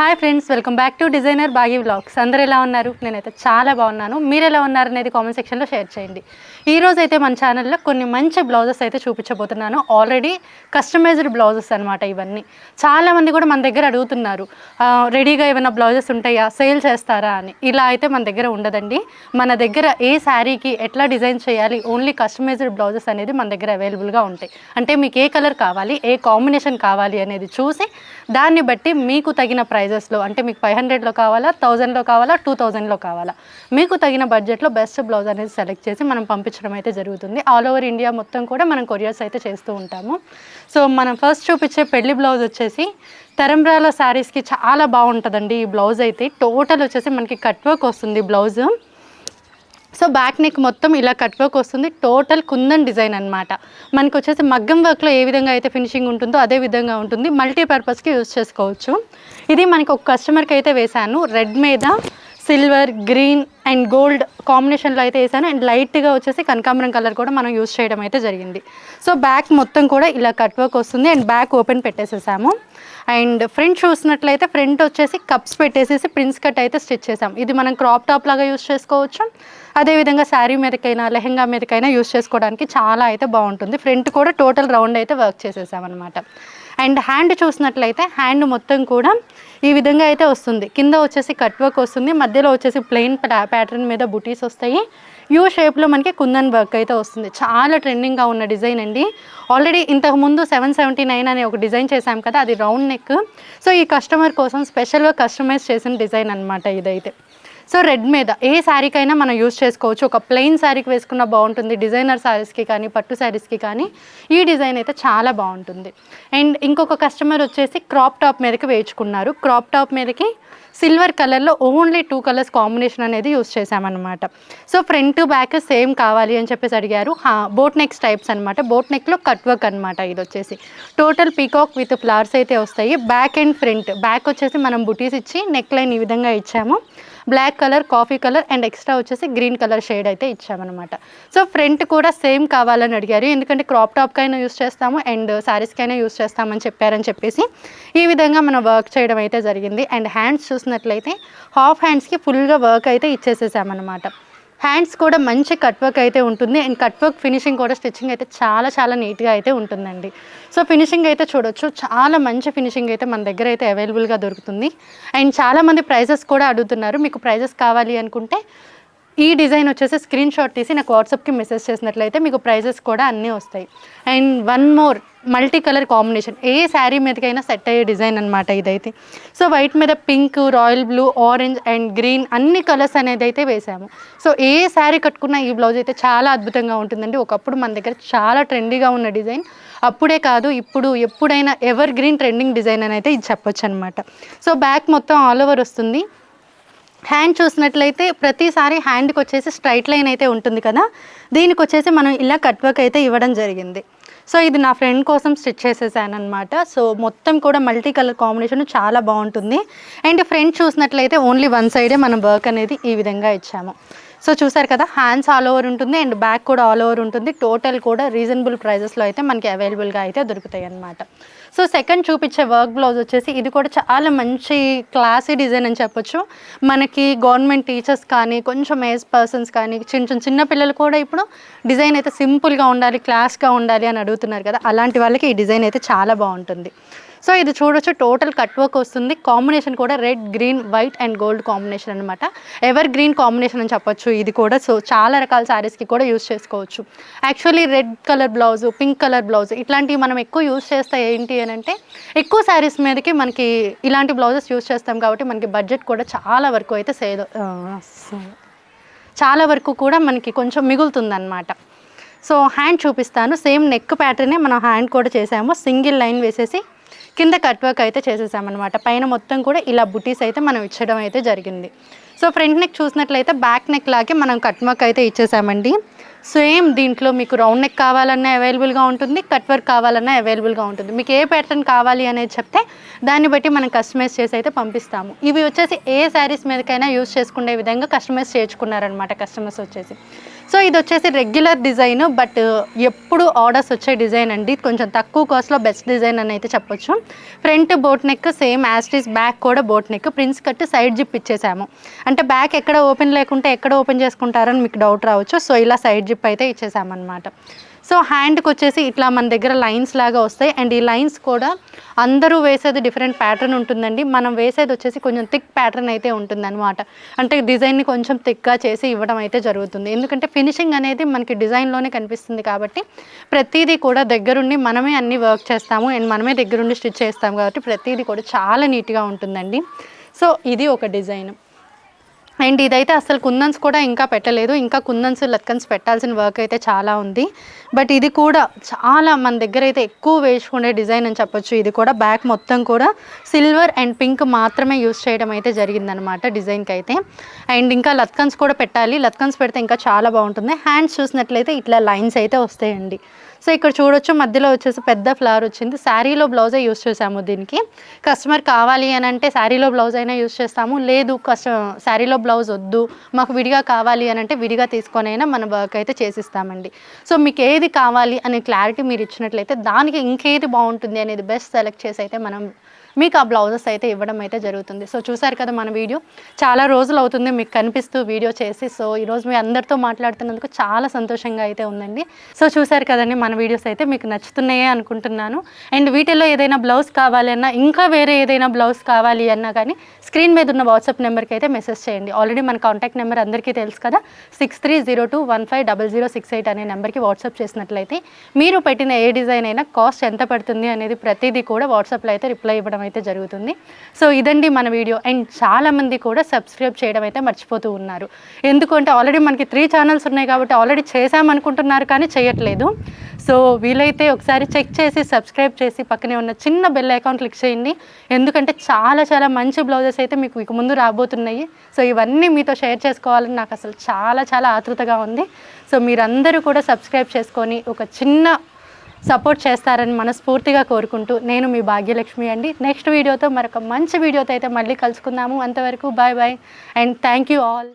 Hi friends welcome back to designer Bagi vlogs అందరు ఎలా ఉన్నారు? నేనైతే చాలా బాగున్నాను. మీరు ఎలా ఉన్నారు అనేది కామెంట్ సెక్షన్లో షేర్ చేయండి. ఈ రోజు అయితే మన ఛానల్లో కొన్ని మంచి బ్లౌజెస్ అయితే చూపించబోతున్నాను. ఆల్రెడీ కస్టమైజ్డ్ బ్లౌజెస్ అనమాట ఇవన్నీ. చాలా మంది కూడా మన దగ్గర అడుగుతున్నారు రెడీగా ఏమైనా బ్లౌజెస్ ఉంటాయా? సేల్ చేస్తారా? అని. ఇలా అయితే మన దగ్గర ఉండదండి. మన దగ్గర ఏ శారీకి ఎట్లా డిజైన్ చేయాలి? ఓన్లీ కస్టమైజ్డ్ బ్లౌజెస్ అనేది మన దగ్గర అవైలబుల్గా ఉంటాయి. అంటే మీకు ఏ కలర్ కావాలి? ఏ కాంబినేషన్ కావాలి అనేది చూసి దాన్ని బట్టి మీకు తగిన ప్రైస్ ప్రైజెస్లో అంటే మీకు ఫైవ్ హండ్రెడ్లో కావాలా థౌజండ్లో కావాలా టూ థౌజండ్లో కావాలా? మీకు తగిన బడ్జెట్లో బెస్ట్ బ్లౌజ్ అనేది సెలెక్ట్ చేసి మనం పంపించడం అయితే జరుగుతుంది. ఆల్ ఓవర్ ఇండియా మొత్తం కూడా మనం కొరియర్స్ అయితే చేస్తూ ఉంటాము. సో మనం ఫస్ట్ చూపించే పెళ్ళి బ్లౌజ్ వచ్చేసి తరంబ్రాల శారీస్కి చాలా బాగుంటుందండి ఈ బ్లౌజ్ అయితే. టోటల్ వచ్చేసి మనకి కట్ వర్క్ వస్తుంది బ్లౌజ్ సో బ్యాక్ నెక్ మొత్తం ఇలా కట్ వర్క్ వస్తుంది. టోటల్ కుందన్ డిజైన్ అనమాట మనకు వచ్చేసి మగ్గం వర్క్లో ఏ విధంగా అయితే ఫినిషింగ్ ఉంటుందో అదే విధంగా ఉంటుంది. మల్టీపర్పస్కి యూస్ చేసుకోవచ్చు. ఇది మనకి ఒక కస్టమర్కి అయితే వేశాను. రెడ్ మీద సిల్వర్ గ్రీన్ అండ్ గోల్డ్ కాంబినేషన్లో అయితే వేసాను అండ్ లైట్గా వచ్చేసి కనకాంబరం కలర్ కూడా మనం యూజ్ చేయడం అయితే జరిగింది. సో బ్యాక్ మొత్తం కూడా ఇలా కట్ వర్క్ వస్తుంది. అండ్ బ్యాక్ ఓపెన్ పెట్టేసేసాము. అండ్ ఫ్రంట్ చూసినట్లయితే ఫ్రంట్ వచ్చేసి కప్స్ పెట్టేసేసి ప్రిన్స్ కట్ అయితే స్టిచ్ చేసాం. ఇది మనం క్రాప్ టాప్ లాగా యూజ్ చేసుకోవచ్చు. అదేవిధంగా శారీ మీదకైనా లెహంగా మీదకైనా యూస్ చేసుకోవడానికి చాలా అయితే బాగుంటుంది. ఫ్రంట్ కూడా టోటల్ రౌండ్ అయితే వర్క్ చేసేసామన్నమాట. అండ్ హ్యాండ్ చూసినట్లయితే హ్యాండ్ మొత్తం కూడా ఈ విధంగా అయితే వస్తుంది. కింద వచ్చేసి కట్ వర్క్ వస్తుంది. మధ్యలో వచ్చేసి ప్లెయిన్ ప్యాటర్న్ మీద బుటీస్ వస్తాయి. యూ షేప్లో మనకి కుందన్ వర్క్ అయితే వస్తుంది. చాలా ట్రెండింగ్గా ఉన్న డిజైన్ అండి. ఆల్రెడీ ఇంతకు ముందు సెవెన్ సెవెంటీ నైన్ అనే ఒక డిజైన్ చేశాం కదా అది రౌండ్ నెక్. సో ఈ కస్టమర్ కోసం స్పెషల్గా కస్టమైజ్ చేసిన డిజైన్ అనమాట ఇదైతే. సో రెడ్ మీద ఏ శారీకైనా మనం యూస్ చేసుకోవచ్చు. ఒక ప్లెయిన్ శారీకి వేసుకున్న బాగుంటుంది. డిజైనర్ శారీస్కి కానీ పట్టు శారీస్కి కానీ ఈ డిజైన్ అయితే చాలా బాగుంటుంది. అండ్ ఇంకొక కస్టమర్ వచ్చేసి క్రాప్ టాప్ మీదకి వేయించుకున్నారు. క్రాప్ టాప్ మీదకి సిల్వర్ కలర్లో ఓన్లీ టూ కలర్స్ కాంబినేషన్ అనేది యూస్ చేశామన్నమాట. సో ఫ్రంట్ బ్యాక్ సేమ్ కావాలి అని చెప్పేసి అడిగారు. బోట్ నెక్స్ టైప్స్ అనమాట బోట్ నెక్లో కట్ వర్క్ అనమాట ఇది వచ్చేసి టోటల్ పీకాక్ విత్ ఫ్లవర్స్ అయితే వస్తాయి. బ్యాక్ అండ్ ఫ్రంట్ బ్యాక్ వచ్చేసి మనం బుటీస్ ఇచ్చి నెక్ లైన్ ఈ విధంగా ఇచ్చాము. Black colour coffee colour and extra వచ్చేసి గ్రీన్ కలర్ షేడ్ అయితే ఇచ్చామన్నమాట. సో ఫ్రంట్ కూడా సేమ్ కావాలని అడిగారు. ఎందుకంటే క్రాప్ టాప్కైనా యూస్ చేస్తాము అండ్ శారీస్కైనా యూస్ చేస్తామని చెప్పారని చెప్పేసి ఈ విధంగా మనం వర్క్ చేయడం అయితే జరిగింది. అండ్ హ్యాండ్స్ చూసినట్లయితే హాఫ్ హ్యాండ్స్కి ఫుల్గా వర్క్ అయితే ఇచ్చేసేసామన్నమాట. హ్యాండ్స్ కూడా మంచి కట్ వర్క్ అయితే ఉంటుంది. అండ్ కట్ వర్క్ ఫినిషింగ్ కూడా స్టిచ్చింగ్ అయితే చాలా చాలా నీట్గా అయితే ఉంటుందండి. సో ఫినిషింగ్ అయితే చూడొచ్చు. చాలా మంచి ఫినిషింగ్ అయితే మన దగ్గర అయితే అవైలబుల్గా దొరుకుతుంది. అండ్ చాలామంది ప్రైజెస్ కూడా అడుగుతున్నారు. మీకు ప్రైజెస్ కావాలి అనుకుంటే ఈ డిజైన్ వచ్చేసి స్క్రీన్ షాట్ తీసి నాకు వాట్సాప్కి మెసేజ్ చేసినట్లయితే మీకు ప్రైజెస్ కూడా అన్నీ వస్తాయి. And one more multi colour combination. ఏ శారీ మీదకైనా సెట్ అయ్యే డిజైన్ అనమాట ఇదైతే. సో వైట్ మీద pink royal blue orange and green అన్ని కలర్స్ అనేది అయితే వేసాము. సో ఏ శారీ కట్టుకున్న ఈ బ్లౌజ్ అయితే చాలా అద్భుతంగా ఉంటుందండి. ఒకప్పుడు మన దగ్గర చాలా ట్రెండీగా ఉన్న డిజైన్. అప్పుడే కాదు ఇప్పుడు ఎప్పుడైనా ఎవర్ గ్రీన్ ట్రెండింగ్ డిజైన్ అని అయితే ఇది చెప్పొచ్చు అనమాట సో బ్యాక్ మొత్తం ఆల్ ఓవర్ వస్తుంది. హ్యాండ్ చూసినట్లయితే ప్రతిసారి హ్యాండ్కి వచ్చేసి స్ట్రైట్ లైన్ అయితే ఉంటుంది కదా. దీనికి వచ్చేసి మనం ఇలా కట్ వర్క్ అయితే ఇవ్వడం జరిగింది. సో ఇది నా ఫ్రెండ్ కోసం స్టిచ్ చేసేసాను అనమాట సో మొత్తం కూడా మల్టీ కలర్ కాంబినేషన్ చాలా బాగుంటుంది. అండ్ ఫ్రంట్ చూసినట్లయితే ఓన్లీ వన్ సైడే మనం వర్క్ అనేది ఈ విధంగా ఇచ్చాము. సో చూసారు కదా హ్యాండ్స్ ఆల్ ఓవర్ ఉంటుంది అండ్ బ్యాక్ కూడా ఆల్ ఓవర్ ఉంటుంది. టోటల్ కూడా రీజనబుల్ ప్రైజెస్లో అయితే మనకి అవైలబుల్గా అయితే దొరుకుతాయి అన్నమాట. సో సెకండ్ చూపించే వర్క్ బ్లౌజ్ వచ్చేసి ఇది కూడా చాలా మంచి క్లాసీ డిజైన్ అని చెప్పొచ్చు. మనకి గవర్నమెంట్ టీచర్స్ కానీ కొంచెం ఏజ్ పర్సన్స్ కానీ చిన్న చిన్న చిన్న పిల్లలు కూడా ఇప్పుడు డిజైన్ అయితే సింపుల్గా ఉండాలి క్లాస్గా ఉండాలి అని అడుగుతున్నారు కదా అలాంటి వాళ్ళకి ఈ డిజైన్ అయితే చాలా బాగుంటుంది. సో ఇది చూడొచ్చు టోటల్ కట్ వర్క్ వస్తుంది. కాంబినేషన్ కూడా red green white and gold combination అనమాట ఎవర్ గ్రీన్ కాంబినేషన్ అని చెప్పొచ్చు. ఇది కూడా సో చాలా రకాల శారీస్కి కూడా యూస్ చేసుకోవచ్చు. Actually red colour blouse pink colour blouse ఇట్లాంటివి మనం ఎక్కువ యూస్ చేస్తే ఏంటి అని అంటే ఎక్కువ శారీస్ మీదకి మనకి ఇలాంటి బ్లౌజెస్ యూస్ చేస్తాం కాబట్టి మనకి బడ్జెట్ కూడా చాలా వరకు అయితే సేవ్ చాలా వరకు కూడా మనకి కొంచెం మిగులుతుందన్నమాట. సో హ్యాండ్ చూపిస్తాను. సేమ్ నెక్ ప్యాటర్నే మనం హ్యాండ్ కూడా చేసాము. సింగిల్ లైన్ వేసేసి కింద కట్ వర్క్ అయితే చేసేసామన్నమాట. పైన మొత్తం కూడా ఇలా బుటీస్ అయితే మనం ఇచ్చడం అయితే జరిగింది. సో ఫ్రంట్ నెక్ చూసినట్లయితే బ్యాక్ నెక్ లాగే మనం కట్ వర్క్ అయితే ఇచ్చేసామండి. సేమ్ దీంట్లో మీకు రౌండ్ నెక్ కావాలన్నా అవైలబుల్గా ఉంటుంది కట్ వర్క్ కావాలన్నా అవైలబుల్గా ఉంటుంది. మీకు ఏ ప్యాటర్న్ కావాలి అనేది చెప్తే దాన్ని బట్టి మనం కస్టమైజ్ చేసి అయితే పంపిస్తాము. ఇవి వచ్చేసి ఏ శారీస్ మీదకైనా యూస్ చేసుకునే విధంగా కస్టమైజ్ చేయించుకున్నారనమాట కస్టమర్స్ వచ్చేసి. సో ఇది వచ్చేసి రెగ్యులర్ డిజైన్ బట్ ఎప్పుడు ఆర్డర్స్ వచ్చే డిజైన్ అండి. కొంచెం తక్కువ కాస్ట్లో బెస్ట్ డిజైన్ అని అయితే చెప్పొచ్చు. Front boat neck same as this back కూడా boat neck prince cut side zip ఇచ్చేసాము. అంటే బ్యాక్ ఎక్కడ ఓపెన్ లేకుంటే ఎక్కడ ఓపెన్ చేసుకుంటారని మీకు డౌట్ రావచ్చు. సో ఇలా సైడ్ జిప్ అయితే ఇచ్చేసామన్నమాట. సో హ్యాండ్కి వచ్చేసి ఇట్లా మన దగ్గర లైన్స్ లాగా వస్తాయి. అండ్ ఈ లైన్స్ కూడా అందరూ వేసేది డిఫరెంట్ ప్యాటర్న్ ఉంటుందండి. మనం వేసేది వచ్చేసి కొంచెం థిక్ ప్యాటర్న్ అయితే ఉంటుందన్నమాట. అంటే డిజైన్ని కొంచెం థిక్గా చేసి ఇవ్వడం అయితే జరుగుతుంది. ఎందుకంటే ఫినిషింగ్ అనేది మనకి డిజైన్లోనే కనిపిస్తుంది కాబట్టి ప్రతిదీ కూడా దగ్గరుండి మనమే అన్ని వర్క్ చేస్తాము. అండ్ మనమే దగ్గరుండి స్టిచ్ చేస్తాము కాబట్టి ప్రతిదీ కూడా చాలా నీట్గా ఉంటుందండి. సో ఇది ఒక డిజైన్. అండ్ ఇదైతే అసలు కుందన్స్ కూడా ఇంకా పెట్టలేదు. ఇంకా కుందన్స్ లత్కన్స్ పెట్టాల్సిన వర్క్ అయితే చాలా ఉంది. బట్ ఇది కూడా చాలా మన దగ్గర అయితే ఎక్కువ వేసుకునే డిజైన్ అని చెప్పొచ్చు. ఇది కూడా బ్యాక్ మొత్తం కూడా సిల్వర్ అండ్ పింక్ మాత్రమే యూస్ చేయడం అయితే జరిగిందనమాట డిజైన్కి అయితే. అండ్ ఇంకా లత్కన్స్ కూడా పెట్టాలి. లత్కన్స్ పెడితే ఇంకా చాలా బాగుంటుంది. హ్యాండ్స్ చూసినట్లయితే ఇట్లా లైన్స్ అయితే వస్తాయండి. సో ఇక్కడ చూడొచ్చు మధ్యలో వచ్చేసి పెద్ద ఫ్లవర్ వచ్చింది. శారీలో బ్లౌజే యూస్ చేసాము దీనికి. కస్టమర్ కావాలి అని అంటే శారీలో బ్లౌజ్ అయినా యూస్ చేస్తాము. లేదు కస్ట శారీలో బ్లౌజ్ వద్దు మాకు విడిగా కావాలి అని అంటే విడిగా తీసుకొని అయినా మన వర్క్ అయితే చేసిస్తామండి. సో మీకు ఏది కావాలి అనే క్లారిటీ మీరు ఇచ్చినట్లయితే దానికి ఇంకేది బాగుంటుంది అనేది బెస్ట్ సెలెక్ట్ చేసి అయితే మనం మీకు ఆ బ్లౌజెస్ అయితే ఇవ్వడం అయితే జరుగుతుంది. సో చూసారు కదా మన వీడియో? చాలా రోజులు అవుతుంది మీకు కనిపిస్తూ వీడియో చేసి. సో ఈరోజు మీ అందరితో మాట్లాడుతున్నందుకు చాలా సంతోషంగా అయితే ఉందండి. సో చూసారు కదండి మన వీడియోస్ అయితే మీకు నచ్చుతున్నాయే అనుకుంటున్నాను. అండ్ వీటిలో ఏదైనా బ్లౌజ్ కావాలి అన్నా ఇంకా వేరే ఏదైనా బ్లౌజ్ కావాలి అన్నా కానీ స్క్రీన్ మీద ఉన్న వాట్సాప్ నెంబర్కి అయితే మెసేజ్ చేయండి. ఆల్రెడీ మన కాంటాక్ట్ నెంబర్ అందరికీ తెలుసు కదా? Six three zero two one five double zero six eight అనే నెంబర్కి వాట్సాప్ చేసినట్లయితే మీరు పెట్టిన ఏ డిజైన్ అయినా కాస్ట్ ఎంత పడుతుంది అనేది ప్రతిదీ కూడా వాట్సాప్లో అయితే రిప్లై ఇవ్వడం అయితే జరుగుతుంది. సో ఇదండి మన వీడియో. అండ్ చాలామంది కూడా సబ్స్క్రైబ్ చేయడం అయితే మర్చిపోతూ ఉన్నారు. ఎందుకంటే ఆల్రెడీ మనకి త్రీ ఛానల్స్ ఉన్నాయి కాబట్టి ఆల్రెడీ చేసామనుకుంటున్నారు కానీ చేయట్లేదు. సో వీలైతే ఒకసారి చెక్ చేసి సబ్స్క్రైబ్ చేసి పక్కనే ఉన్న చిన్న బెల్ అకౌంట్ క్లిక్ చేయండి. ఎందుకంటే చాలా చాలా మంచి బ్లౌజెస్ అయితే మీకు ఇక ముందు రాబోతున్నాయి. సో ఇవన్నీ మీతో షేర్ చేసుకోవాలని నాకు అసలు చాలా చాలా ఆతృతగా ఉంది. సో మీరందరూ కూడా సబ్స్క్రైబ్ చేసుకొని ఒక చిన్న సపోర్ట్ చేస్తారని మనస్ఫూర్తిగా కోరుకుంటూ నేను మీ భాగ్యలక్ష్మి అండి. నెక్స్ట్ వీడియోతో మరొక మంచి వీడియోతో అయితే మళ్ళీ కలుసుకుందాము. అంతవరకు bye bye and thank you all